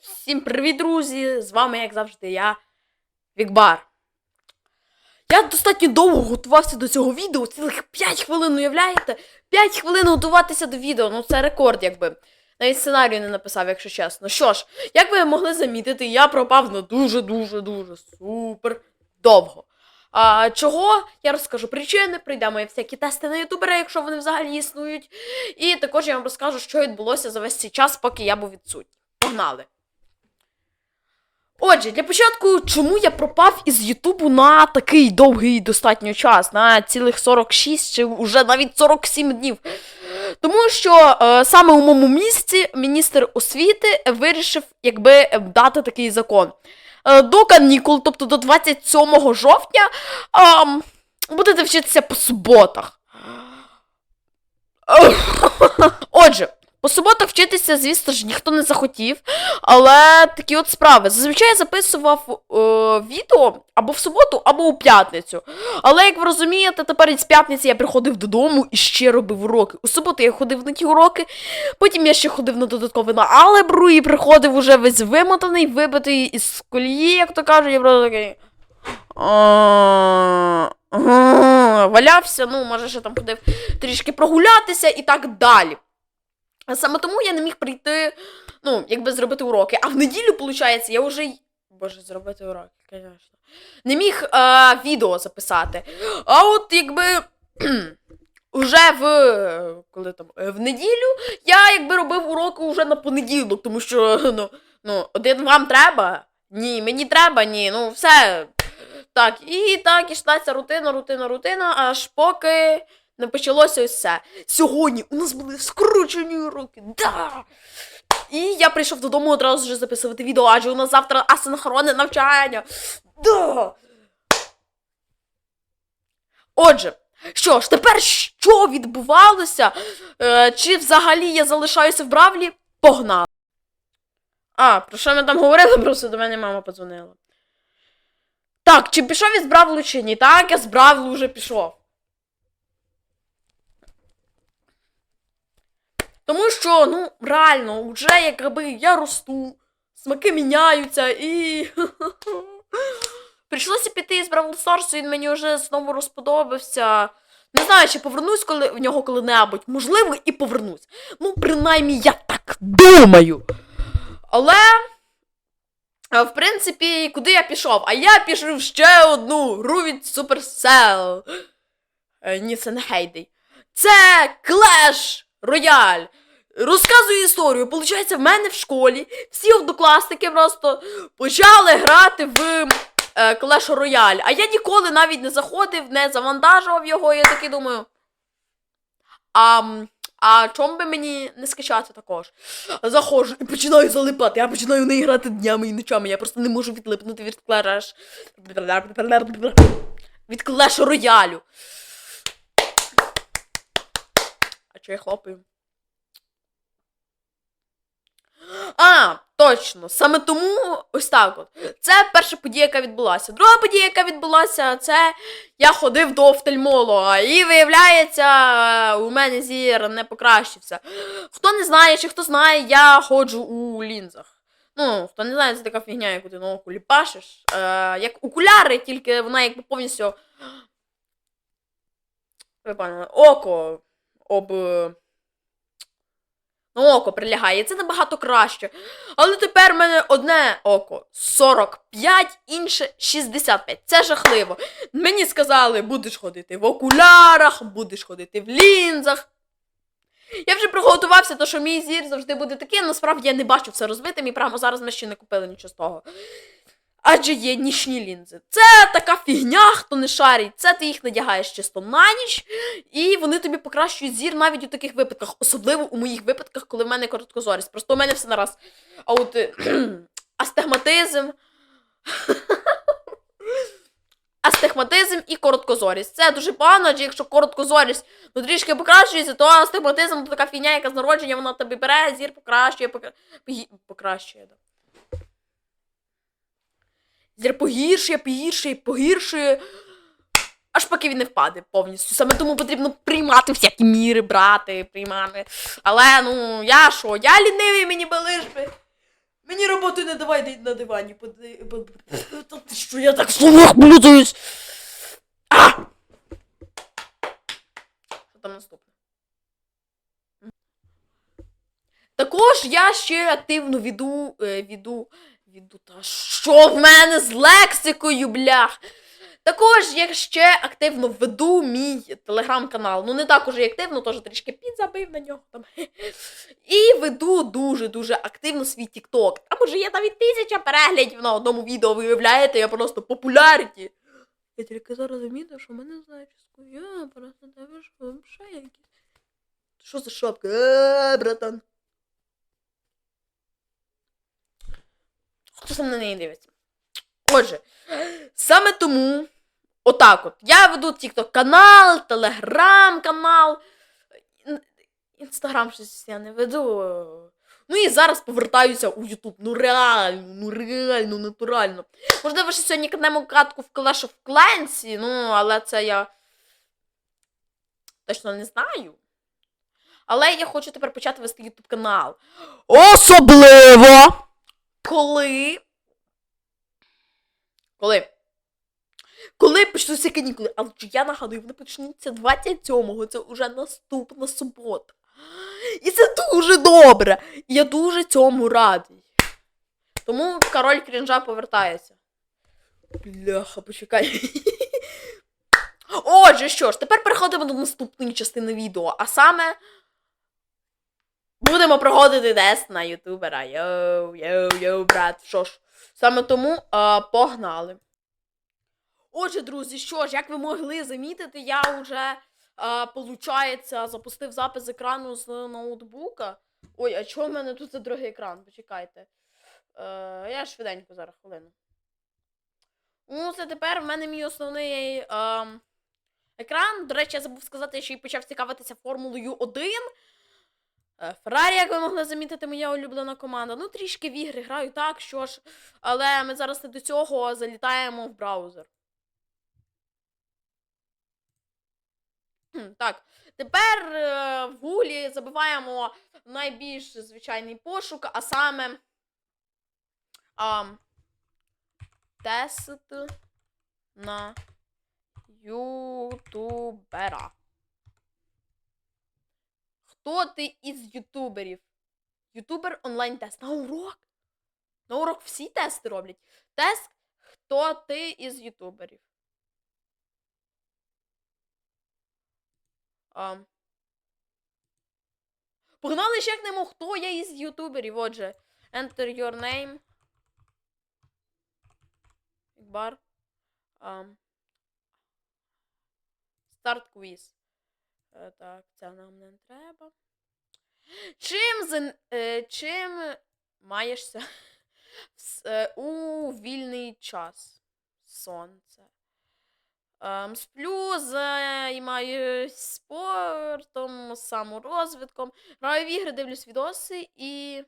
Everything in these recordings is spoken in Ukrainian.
Всім привіт, друзі! З вами, як завжди, я, Вікбар. Я достатньо довго готувався до цього відео, цілих 5 хвилин, уявляєте? 5 хвилин готуватися до відео, ну це рекорд, якби. Навіть сценарію не написав, якщо чесно. Що ж, як ви могли замітити, я пропав на дуже-дуже-дуже супер довго. А чого? Я розкажу причини, прийдемо і всякі тести на ютубера, якщо вони взагалі існують. І також я вам розкажу, що відбулося за весь цей час, поки я був відсутній. Погнали! Отже, для початку, чому я пропав із Ютубу на такий довгий достатньо час, на цілих 46 чи вже навіть 47 днів. Тому що е, саме у моєму місці міністр освіти вирішив, якби е, дати такий закон. Е, до канікул, тобто до 27 жовтня, будете вчитися по суботах. Отже, по суботах вчитися, звісно ж, ніхто не захотів. Але такі от справи. Зазвичай я записував е, відео або в суботу, або у п'ятницю. Але як ви розумієте, тепер із п'ятниці я приходив додому і ще робив уроки. У суботу я ходив на ті уроки, потім я ще ходив на додаткове на алебру і приходив уже весь вимотаний, вибитий із колії, як то кажуть, я просто такий. Валявся, ну, може, ще там ходив трішки прогулятися і так далі. А саме тому я не міг прийти, ну, якби зробити уроки. А в неділю, виходить, я вже. Боже, зробити уроки, звісно. Не міг е, відео записати. А от якби. Уже в. Коли там? е, В неділю я якби робив уроки вже на понеділок, тому що ну, ну, один вам треба? Ні, мені треба, ні. Ну, все. Так, і так, ішла ця рутина, рутина, рутина, аж поки не почалося ось це. Сьогодні у нас були скручені уроки. Да! І я прийшов додому одразу вже записувати відео, адже у нас завтра асинхронне навчання. Да! Отже, що ж, тепер що відбувалося? Е, чи взагалі я залишаюся в Бравлі? Погнали. А, про що ми там говорили? Просто до мене мама подзвонила. Так, чи пішов із Бравлу чи ні? Так, я з Бравлу вже пішов. Тому що, ну, реально, вже якби я росту, смаки міняються і. Прийшлося піти з Бравл Старсу, він мені вже знову розподобався. Не знаю, чи повернусь коли, в нього коли-небудь. Можливо, і повернусь. Ну, принаймні, я так думаю. Але. е, В принципі, куди я пішов? А я пішов ще одну гру від Supercell. Ні, це не Хейдей. Це Clash Royale. Розказую історію. Получається, в мене в школі всі однокласники просто почали грати в е, Royale. А я ніколи навіть не заходив, не завантажував його. Я такий думаю. А, а чому би мені не скачати також? Заходжу і починаю залипати. Я починаю в неї грати днями і ночами. Я просто не можу відлипнути від Clash. Від Clash Royale. А чого? А, точно. Саме тому ось так от. Це перша подія, яка відбулася. Друга подія, яка відбулася, це я ходив до офтальмолога. І виявляється, у мене зір не покращився. Хто не знає, чи хто знає, я ходжу у лінзах. Ну, хто не знає, це така фігня, яку ти на оку ліпашиш. Е, як окуляри, тільки вона якби повністю. Ви поняли, око об. Ну, око прилягає, це набагато краще. Але тепер в мене одне око 45, інше 65. Це жахливо. Мені сказали, будеш ходити в окулярах, будеш ходити в лінзах. Я вже приготувався, то що мій зір завжди буде такий, насправді я не бачу все розбитим і прямо зараз ми ще не купили нічого з того. Адже є нічні лінзи. Це така фігня, хто не шарить. Це ти їх надягаєш чисто на ніч, і вони тобі покращують зір навіть у таких випадках, особливо у моїх випадках, коли в мене короткозорість. Просто у мене все нараз. А от е, астигматизм. Астигматизм і короткозорість. Це дуже погано, адже якщо короткозорість ну, трішки покращується, то астигматизм така фігня, яка з народження, вона тобі бере, зір покращує, покра... покращує. Да. Погіршує, погіршує, погіршує. аж поки він не впаде повністю. Саме тому потрібно приймати всякі міри, брати, приймати. Але ну, я що, я лінивий, мені би лиш би. Мені роботи не давай дай на дивані. ти що я так в словах блюдаюсь? А! Що там наступне? Також я ще активно веду, е, веду, веду, та що в мене з лексикою, блях? Також я ще активно веду мій телеграм-канал. Ну, не так уже активно, теж трішки підзабив на нього там. І веду дуже-дуже активно свій TikTok. А може є навіть тисяча переглядів на одному відео, ви уявляєте, я просто популярні. Я тільки зараз замітив, що мене знають я просто тебе що якісь. Що за шапка? Е, братан. Хто на неї дивиться? Отже, саме тому, отак от, я веду TikTok канал, Telegram канал, Інстаграм щось я не веду. Ну і зараз повертаюся у YouTube. Ну реально, ну реально, натурально. Можливо, ще сьогодні катнемо катку в Clash of Clans, ну, але це я точно не знаю. Але я хочу тепер почати вести YouTube канал. Особливо! Коли. Коли? Коли почнуться канікули? Але я нагадую, вони почнуться 27-го, це вже наступна субота. І це дуже добре. І я дуже цьому радий. Тому король крінжа повертається. Бляха, почекай. Отже, що ж, тепер переходимо до наступної частини відео, а саме. Будемо проходити тест на ютубера. Йоу, йоу, йоу, брат. Що ж, саме тому а, погнали. Отже, друзі, що ж, як ви могли замітити, я вже, а, получається, запустив запис з екрану з ноутбука. Ой, а чого в мене тут за другий екран? Почекайте. Е, я швиденько зараз хвилину. Ну, це тепер в мене мій основний е, екран. До речі, я забув сказати, що я почав цікавитися Формулою 1. Е, Феррарі, як ви могли замітити, моя улюблена команда. Ну, трішки в ігри граю так, що ж. Але ми зараз не до цього залітаємо в браузер. Так, тепер е, в гуглі забиваємо найбільш звичайний пошук, а саме а, тест на ютубера. Хто ти із ютуберів? Ютубер онлайн тест. На урок? На урок всі тести роблять. Тест, хто ти із ютуберів. А. Погнали чекнемо, хто я із ютуберів. Отже. Enter your name. Бар. Um, Start quiz. Е, Так, це нам не треба. Чим з, е, чим маєшся е, у вільний час? Сонце. Ем, сплю, займаюсь спортом, саморозвитком, граю в ігри, дивлюсь відоси і.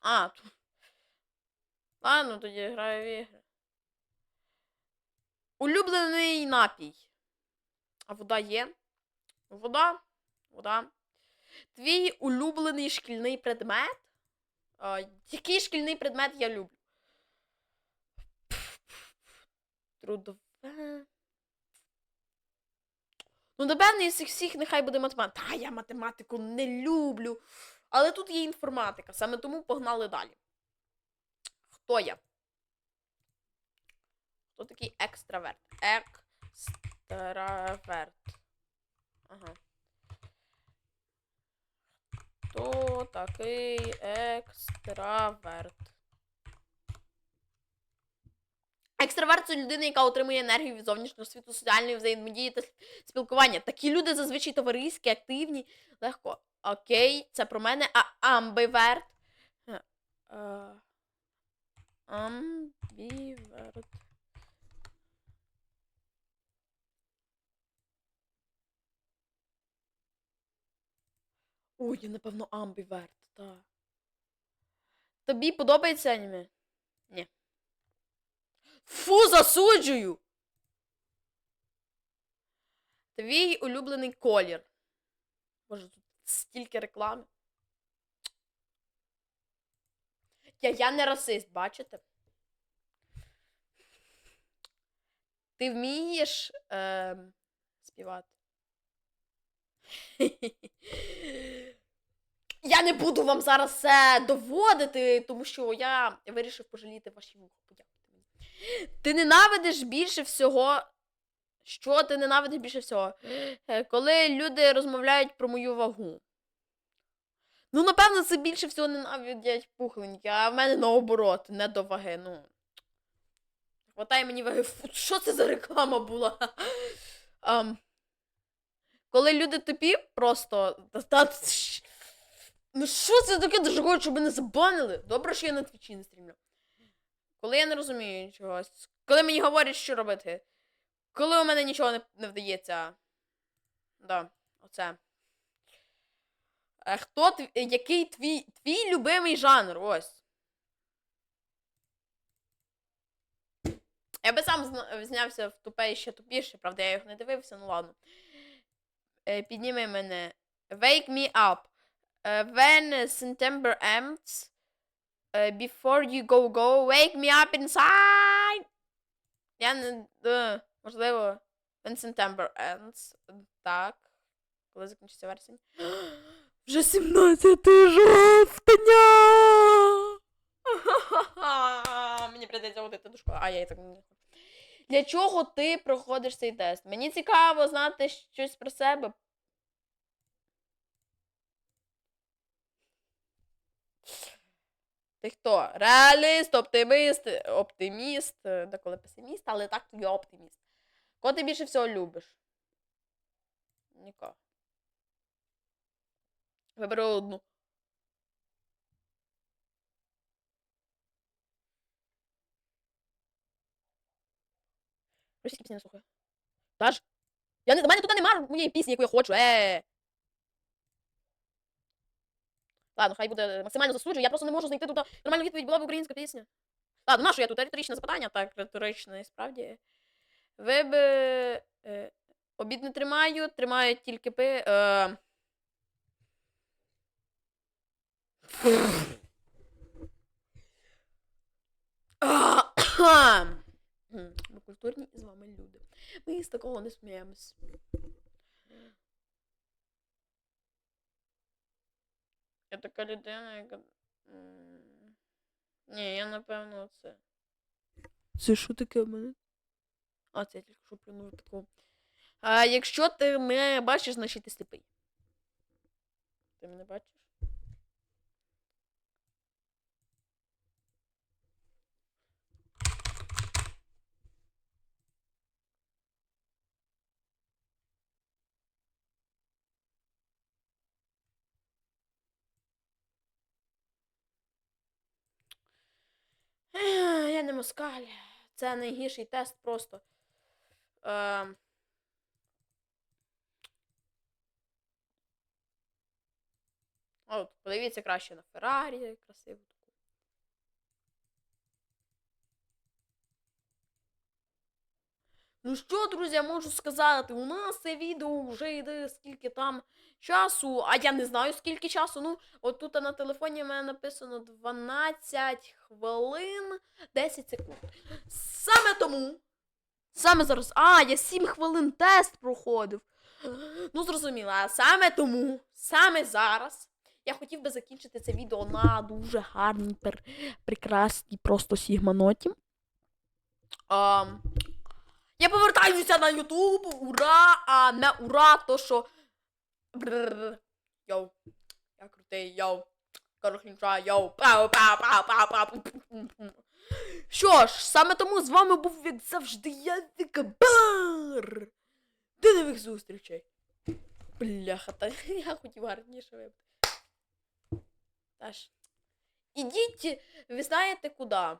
А, тут. Ладно, тоді граю в ігри. Улюблений напій. А вода є? Вода. Вода. Твій улюблений шкільний предмет? А, який шкільний предмет я люблю? Трудове. Ну, напевно, із всіх всіх нехай буде математика. Та, я математику не люблю. Але тут є інформатика. Саме тому погнали далі. Хто я? Хто такий екстраверт? Екстраверт. Ага. Хто такий екстраверт? Екстраверт це людина, яка отримує енергію від зовнішнього світу, соціальної взаємодії та спілкування. Такі люди зазвичай товариські, активні, легко. Окей, це про мене. А амбиверт. Е, е, Амбіверт. Ой, я напевно амбіверт, так. Тобі подобається аніме? Ні. Фу, засуджую! Твій улюблений колір. Боже, тут стільки реклами. Я, я не расист, бачите? Ти вмієш ем, співати? Я не буду вам зараз це доводити, тому що я вирішив пожаліти ваші вуха. Подякуйте мені. Ти ненавидиш більше всього. Що ти ненавидиш більше всього? Е, Коли люди розмовляють про мою вагу. Ну, напевно, це більше всього ненавидять пухленькі, а в мене наоборот, не до ваги. Ну. Хватає мені ваги. Фу, що це за реклама була? Ам, коли люди тупі, просто. Ну що це таке дуже хочу, щоб мене забанили? Добре, що я на твічі не стрімлю. Коли я не розумію чогось. Коли мені говорять, що робити. Коли у мене нічого не, не вдається. Да, оце. Е, Хто твій, який твій, твій любимий жанр? Ось. Я би сам знявся в тупе і ще тупіше, правда, я їх не дивився, ну ладно. Е, Підніми мене. Wake me up. Е, When September ends. е, Before you go go, wake me up inside. Я не. е, можливо. When September ends. Так. Коли закінчиться вересень. Вже 17 жовтня! Мені прийдеться ходити до школи. А, я і так не хочу. Для чого ти проходиш цей тест? Мені цікаво знати щось про себе. Ти хто? Реаліст, оптиміст, оптиміст, деколи песиміст, але так я оптиміст. Кого ти більше всього любиш? Нікого. Вибери одну. Російські пісні не слухаю. Таж? Я не, до мене тут немає моєї пісні, яку я хочу. Е. Ладно, хай буде максимально засуджую. Я просто не можу знайти тут нормальну відповідь, була б українська пісня. Ладно, на що я тут? Риторичне запитання, так, риторичне, справді. Ви б. Е, обід не тримаю, тримаю тільки пи. Е, Ми культурні з вами люди. Ми з такого не сміємось. Я така людина, яка. Ні, я напевно це. Це що таке в мене? А, це я тільки що плюнув випадково. А якщо ти мене бачиш, значить ти сліпий. Ти мене бачиш? Ех, Я не москаль. Це найгірший тест просто. Ем. От, подивіться краще на Феррарі, красиву таку. Ну що, друзі, можу сказати, у нас це відео вже йде скільки там часу, а я не знаю скільки часу. Ну, от тут на телефоні в мене написано 12 хвилин 10 секунд. Саме тому. Саме зараз. А, я 7 хвилин тест проходив. Ну, зрозуміло, а саме тому, саме зараз, я хотів би закінчити це відео на дуже гарній, пер... прекрасній просто сігманоті. А, я повертаюся на Ютуб, ура! А не ура, то що. Йоу. Я крутий, йоу. Корохінча, йоу. Пау, пау, пау, пау, пау. Що ж, саме тому з вами був, як завжди, я Вікабар. До нових зустрічей. Бляха, та я хотів гарніше випити. Та. Ідіть, ви знаєте куди?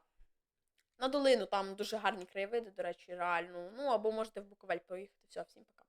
На долину, там дуже гарні краєвиди, до речі, реально. Ну, або можете в Буковель поїхати. Все, всім пока.